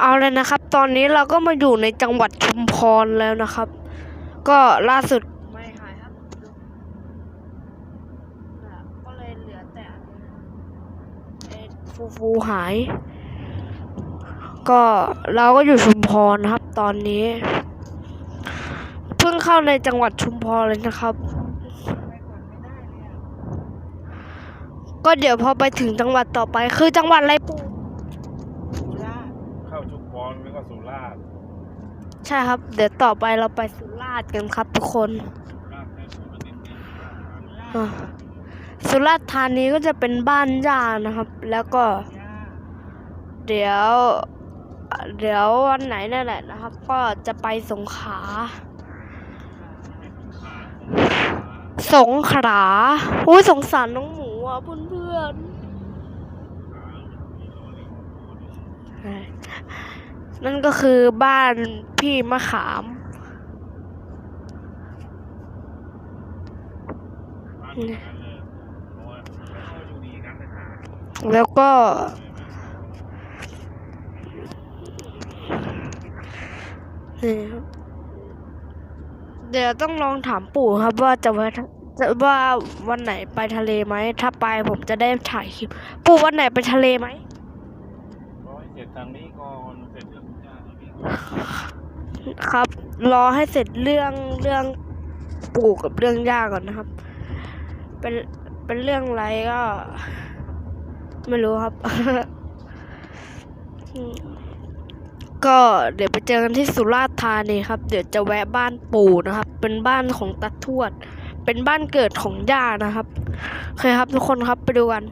เอาเลยนะครับ ตอนนี้เราก็มาอยู่ในจังหวัดชุมพรแล้วนะครับ ก็ล่าสุดไม่หายครับก็เลยเหลือแต่ฟูฟูหาย ก็เราก็อยู่ชุมพรครับ ตอนนี้ เพิ่งเข้าในจังหวัดชุมพรเลยนะครับ ก็เดี๋ยวพอไปถึงจังหวัดต่อไปคือจังหวัดอะไรปู่ ชุมพรแล้วก็สุราษฎร์ใช่ครับ เดี๋ยวต่อไปเราไปสุราษฎร์กันครับทุกคนสุราษฎร์ในสุราษฎร์อะสุราษฎร์ธานีก็จะเป็นบ้านย่านะครับ แล้วก็ เดี๋ยว เดี๋ยววันไหนนั่นแหละนะครับ ก็จะไปสงขลาสงขลาอุ้ยสงสารน้องหมูอะเพื่อนๆ นั่นก็คือบ้านพี่มะขาม แล้วก็ เดี๋ยวต้องลองถามปู่ครับว่าจะว่าจะว่าวันไหนไปทะเลไหม ถ้าไปผมจะได้ถ่ายคลิป ปู่วันไหนไปทะเลไหม ทางนี้ก่อนเสร็จเรื่องทุกอย่างทางนี้ก่อนครับ รอให้เสร็จเรื่องเรื่องปู่กับเรื่องย่าก่อนนะครับ เป็นเป็นเรื่องอะไรก็ ไม่รู้ครับ ก็เดี๋ยวไปเจอกันที่สุราษฎร์ธานีครับ เดี๋ยวจะแวะบ้านปู่นะครับ เป็นบ้านของตาทวด เป็นบ้านเกิดของย่านะครับโอเคครับทุกคนครับไปดูกัน